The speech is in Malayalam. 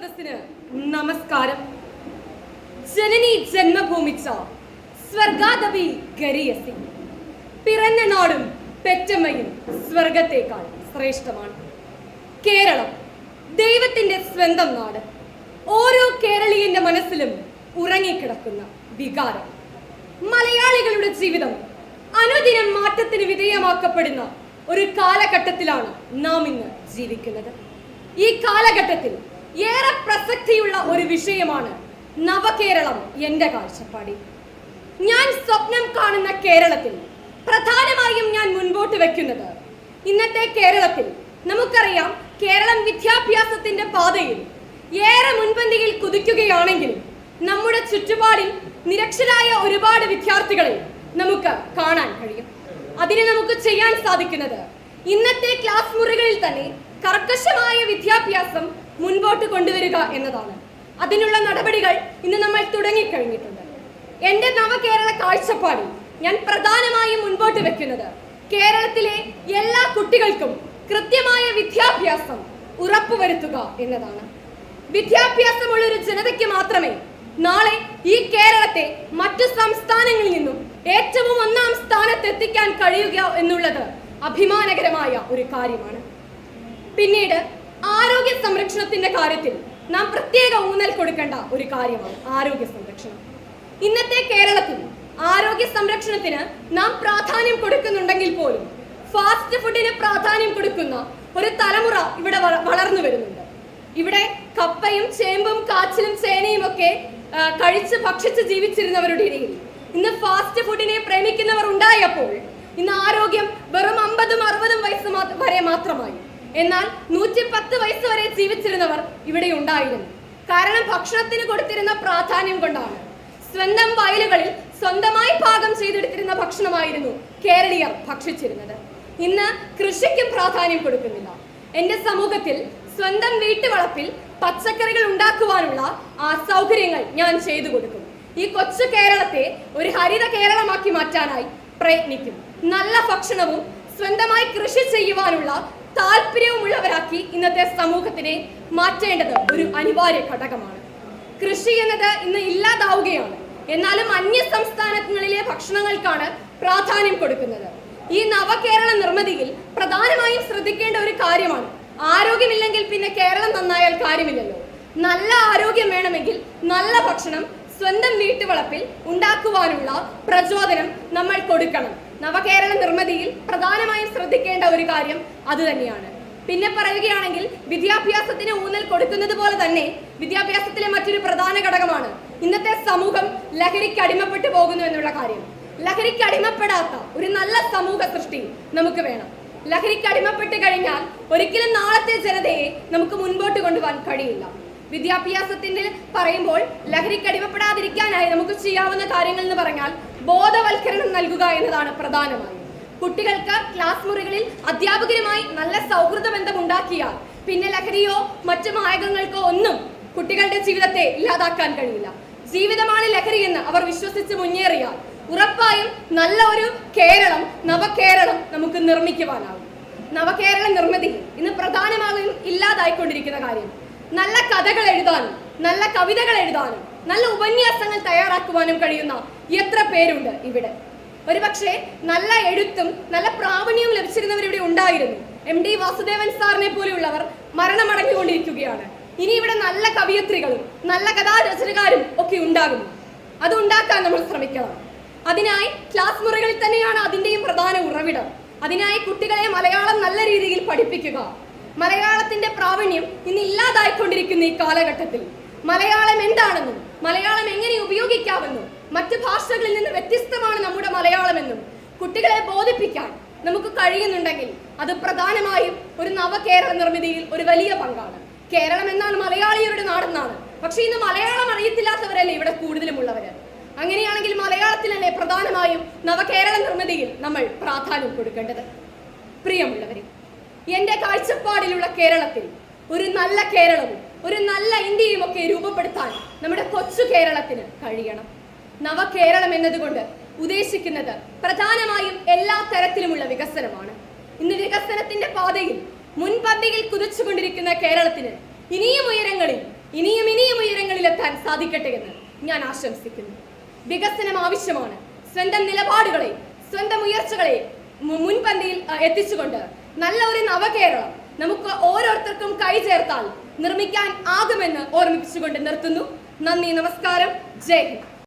സദസ്സിന് നമസ്കാരം. ജനനി ജന്മഭൂമിച്ച സ്വർഗാദവി ഗരിയസി പിറന്ന നാടും പെറ്റമ്മയും സ്വർഗത്തേക്കാൾ ശ്രേഷ്ഠമാണ്. കേരളം ദൈവത്തിന്റെ സ്വന്തം നാട്. ഓരോ കേരളീയന്റെ മനസ്സിലും ഉറങ്ങിക്കിടക്കുന്ന വികാരം. മലയാളികളുടെ ജീവിതം അനുദിനം മാറ്റത്തിന് വിധേയമാക്കപ്പെടുന്ന ഒരു കാലഘട്ടത്തിലാണ് നാം ഇന്ന് ജീവിക്കുന്നത്. ഈ കാലഘട്ടത്തിൽ ഏറെ പ്രസക്തിയുള്ള ഒരു വിഷയമാണ് നവകേരളം എന്റെ കാഴ്ചപ്പാടിൽ. ഞാൻ സ്വപ്നം കാണുന്ന കേരളത്തിൽ പ്രധാനമായും ഞാൻ മുൻപോട്ട് വെക്കുന്നത് ഇന്നത്തെ കേരളത്തിൽ. നമുക്കറിയാം കേരളം വിദ്യാഭ്യാസത്തിന്റെ പാതയിൽ ഏറെ മുൻപന്തിയിൽ കുതിക്കുകയാണെങ്കിലും നമ്മുടെ ചുറ്റുപാടിൽ നിരക്ഷരായ ഒരുപാട് വിദ്യാർത്ഥികളെ നമുക്ക് കാണാൻ കഴിയും. അതിന് നമുക്ക് ചെയ്യാൻ സാധിക്കുന്നത് ഇന്നത്തെ ക്ലാസ് മുറികളിൽ തന്നെ കർക്കശമായ വിദ്യാഭ്യാസം കൊണ്ടുവരിക എന്നതാണ്. അതിനുള്ള നടപടികൾ ഇന്ന് നമ്മൾ തുടങ്ങിക്കഴിഞ്ഞിട്ടുണ്ട്. എന്റെ നവകേരള കാഴ്ചപ്പാടിൽ ഞാൻ പ്രധാനമായും മുൻപോട്ട് വെക്കുന്നത് കേരളത്തിലെ എല്ലാ കുട്ടികൾക്കും കൃത്യമായ വിദ്യാഭ്യാസം ഉറപ്പുവരുത്തുക എന്നതാണ്. വിദ്യാഭ്യാസമുള്ള ഒരു ജനതയ്ക്ക് മാത്രമേ നാളെ ഈ കേരളത്തെ മറ്റു സംസ്ഥാനങ്ങളിൽ നിന്നും ഏറ്റവും ഒന്നാം സ്ഥാനത്തെത്തിക്കാൻ കഴിയുക എന്നുള്ളത് അഭിമാനകരമായ ഒരു കാര്യമാണ്. പിന്നീട് ആരോഗ്യ സംരക്ഷണത്തിന്റെ കാര്യത്തിൽ നാം പ്രത്യേക ഊന്നൽ കൊടുക്കേണ്ട ഒരു കാര്യമാണ് ആരോഗ്യ സംരക്ഷണം. ഇന്നത്തെ കേരളത്തിൽ ആരോഗ്യ സംരക്ഷണത്തിന് നാം പ്രാധാന്യം കൊടുക്കുന്നുണ്ടെങ്കിൽ പോലും ഫാസ്റ്റ് ഫുഡിന് പ്രാധാന്യം കൊടുക്കുന്ന ഒരു തലമുറ ഇവിടെ വളർന്നു വരുന്നുണ്ട്. ഇവിടെ കപ്പയും ചേമ്പും കാച്ചിലും ചേനയും ഒക്കെ കഴിച്ച് ഭക്ഷിച്ച് ജീവിച്ചിരുന്നവരുടെ ഇടയിൽ ഇന്ന് ഫാസ്റ്റ് ഫുഡിനെ പ്രേമിക്കുന്നവർ ഉണ്ടായപ്പോൾ ഇന്ന് ആരോഗ്യം വെറും അമ്പതും അറുപതും വയസ്സ് വരെ മാത്രമായി. എന്നാൽ നൂറ്റി പത്ത് വയസ്സ് വരെ ജീവിച്ചിരുന്നവർ ഇവിടെ ഉണ്ടായിരുന്നു. കാരണം ഭക്ഷണത്തിന് കൊടുത്തിരുന്ന പ്രാധാന്യം കൊണ്ടാണ്. സ്വന്തം വയലുകളിൽ സ്വന്തമായി പാകം ചെയ്തെടുത്തിരുന്ന ഭക്ഷണമായിരുന്നു കേരളീയർ ഭക്ഷിച്ചിരുന്നത്. ഇന്ന് കൃഷിക്കും പ്രാധാന്യം കൊടുക്കുന്നില്ല. എന്റെ സമൂഹത്തിൽ സ്വന്തം വീട്ടുവളപ്പിൽ പച്ചക്കറികൾ ഉണ്ടാക്കുവാനുള്ള ആ സൗകര്യങ്ങൾ ഞാൻ ചെയ്തു കൊടുക്കും. ഈ കൊച്ചു കേരളത്തെ ഒരു ഹരിത കേരളമാക്കി മാറ്റാനായി പ്രയത്നിക്കും. നല്ല ഭക്ഷണവും സ്വന്തമായി കൃഷി ചെയ്യുവാനുള്ള താല്പര്യവുമുള്ളവരാക്കി ഇന്നത്തെ സമൂഹത്തിനെ മാറ്റേണ്ടത് ഒരു അനിവാര്യ ഘടകമാണ്. കൃഷി എന്നത് ഇന്ന് ഇല്ലാതാവുകയാണ്. എന്നാലും അന്യ സംസ്ഥാനങ്ങളിലെ ഭക്ഷണങ്ങൾക്കാണ് പ്രാധാന്യം കൊടുക്കുന്നത്. ഈ നവകേരള നിർമ്മിതിയിൽ പ്രധാനമായും ശ്രദ്ധിക്കേണ്ട ഒരു കാര്യമാണ്. ആരോഗ്യമില്ലെങ്കിൽ പിന്നെ കേരളം നന്നായാൽ കാര്യമില്ലല്ലോ. നല്ല ആരോഗ്യം വേണമെങ്കിൽ നല്ല ഭക്ഷണം സ്വന്തം വീട്ടുവളപ്പിൽ ഉണ്ടാക്കുവാനുള്ള പ്രചോദനം നമ്മൾ കൊടുക്കണം. നവകേരള നിർമ്മിതിയിൽ പ്രധാനമായും ശ്രദ്ധിക്കേണ്ട ഒരു കാര്യം അത് തന്നെയാണ്. പിന്നെ പറയുകയാണെങ്കിൽ വിദ്യാഭ്യാസത്തിന് ഊന്നൽ കൊടുക്കുന്നത് പോലെ തന്നെ വിദ്യാഭ്യാസത്തിലെ മറ്റൊരു പ്രധാന ഘടകമാണ് ഇന്നത്തെ സമൂഹം ലഹരിക്ക് അടിമപ്പെട്ടു പോകുന്നു എന്നുള്ള കാര്യം. ലഹരിക്ക് അടിമപ്പെടാത്ത ഒരു നല്ല സമൂഹ സൃഷ്ടി നമുക്ക് വേണം. ലഹരിക്ക് അടിമപ്പെട്ട് കഴിഞ്ഞാൽ ഒരിക്കലും നാളത്തെ ജനതയെ നമുക്ക് മുൻപോട്ട് കൊണ്ടുപോകാൻ കഴിയില്ല. വിദ്യാഭ്യാസത്തിന്റെ പറയുമ്പോൾ ലഹരിക്ക് അടിമപ്പെടാതിരിക്കാനായി നമുക്ക് ചെയ്യാവുന്ന കാര്യങ്ങൾ എന്ന് പറഞ്ഞാൽ ബോധവൽക്കരണം നൽകുക എന്നതാണ് പ്രധാനമായി. കുട്ടികൾക്ക് ക്ലാസ് മുറികളിൽ അധ്യാപകരുമായി നല്ല സൗഹൃദ ബന്ധം ഉണ്ടാക്കിയാൽ പിന്നെ ലഹരിയോ മറ്റു മായകങ്ങൾക്കോ ഒന്നും കുട്ടികളുടെ ജീവിതത്തെ ഇല്ലാതാക്കാൻ കഴിയില്ല. ജീവിതമാണ് ലഹരി എന്ന് അവർ വിശ്വസിച്ച് മുന്നേറിയാൽ ഉറപ്പായും നല്ല ഒരു കേരളം നവകേരളം നമുക്ക് നിർമ്മിക്കുവാനാകും. നവകേരള നിർമ്മിതി ഇന്ന് പ്രധാനമാകും ഇല്ലാതായിക്കൊണ്ടിരിക്കുന്ന കാര്യം. നല്ല കഥകൾ എഴുതാനും നല്ല കവിതകൾ എഴുതാനും നല്ല ഉപന്യാസങ്ങൾ തയ്യാറാക്കുവാനും കഴിയുന്ന എത്ര പേരുണ്ട് ഇവിടെ. ഒരുപക്ഷെ നല്ല എഴുത്തും നല്ല പ്രാവണ്യവും ലഭിച്ചിരുന്നവർ ഇവിടെ ഉണ്ടായിരുന്നു. എം ഡി വാസുദേവൻ സാറിനെ പോലെയുള്ളവർ മരണമടഞ്ഞുകൊണ്ടിരിക്കുകയാണ്. ഇനി ഇവിടെ നല്ല കവിയത്രികളും നല്ല കഥാരചനകാരും ഒക്കെ ഉണ്ടാകുന്നു. അത് ഉണ്ടാക്കാൻ നമ്മൾ ശ്രമിക്കണം. അതിനായി ക്ലാസ് മുറികളിൽ തന്നെയാണ് അതിന്റെയും പ്രധാന ഉറവിടം. അതിനായി കുട്ടികളെ മലയാളം നല്ല രീതിയിൽ പഠിപ്പിക്കുക. മലയാളത്തിന്റെ പ്രാവീണ്യം ഇന്ന് ഇല്ലാതായിക്കൊണ്ടിരിക്കുന്ന ഈ കാലഘട്ടത്തിൽ. മലയാളം എന്താണെന്നും മലയാളം എങ്ങനെ ഉപയോഗിക്കാമെന്നും മറ്റ് ഭാഷകളിൽ നിന്ന് വ്യത്യസ്തമാണ് നമ്മുടെ മലയാളമെന്നും കുട്ടികളെ ബോധിപ്പിക്കാൻ നമുക്ക് കഴിയുന്നുണ്ടെങ്കിൽ അത് പ്രധാനമായും ഒരു നവകേരള നിർമ്മിതിയിൽ ഒരു വലിയ പങ്കാണ്. കേരളം എന്നാൽ മലയാളികളുടെ നാടെന്നാണ്. പക്ഷേ ഇന്ന് മലയാളം അറിയത്തില്ലാത്തവരല്ലേ ഇവിടെ കൂടുതലും ഉള്ളവര് അങ്ങനെയാണെങ്കിൽ മലയാളത്തിലല്ലേ പ്രധാനമായും നവകേരള നിർമ്മിതിയിൽ നമ്മൾ പ്രാധാന്യം കൊടുക്കേണ്ടത്. പ്രിയമുള്ളവരെ എന്റെ കാഴ്ചപ്പാടിലുള്ള കേരളത്തിൽ ഒരു നല്ല കേരളവും ഒരു നല്ല ഇന്ത്യയും ഒക്കെ രൂപപ്പെടുത്താൻ നമ്മുടെ കൊച്ചു കേരളത്തിന് കഴിയണം. നവകേരളം എന്നതുകൊണ്ട് ഉദ്ദേശിക്കുന്നത് പ്രധാനമായും എല്ലാ തരത്തിലുമുള്ള വികസനമാണ്. ഇന്ന് വികസനത്തിന്റെ പാതയിൽ മുൻപന്തിയിൽ കുതിച്ചുകൊണ്ടിരിക്കുന്ന കേരളത്തിന് ഇനിയും ഉയരങ്ങളിൽ ഇനിയും ഇനിയും ഉയരങ്ങളിൽ എത്താൻ സാധിക്കട്ടെ എന്ന് ഞാൻ ആശംസിക്കുന്നു. വികസനം ആവശ്യമാണ്. സ്വന്തം നിലപാടുകളെ സ്വന്തം ഉയർച്ചകളെ മുൻപന്തിയിൽ എത്തിച്ചുകൊണ്ട് നല്ല ഒരു നവകേരളം. നമുക്ക് ഓരോരുത്തർക്കും കൈ ചേർത്താൽ നിർമ്മിക്കാൻ ആകുമെന്ന് ഓർമ്മിപ്പിച്ചുകൊണ്ട് നിർത്തുന്നു. നന്ദി നമസ്കാരം. ജയ് ഹിന്ദ്.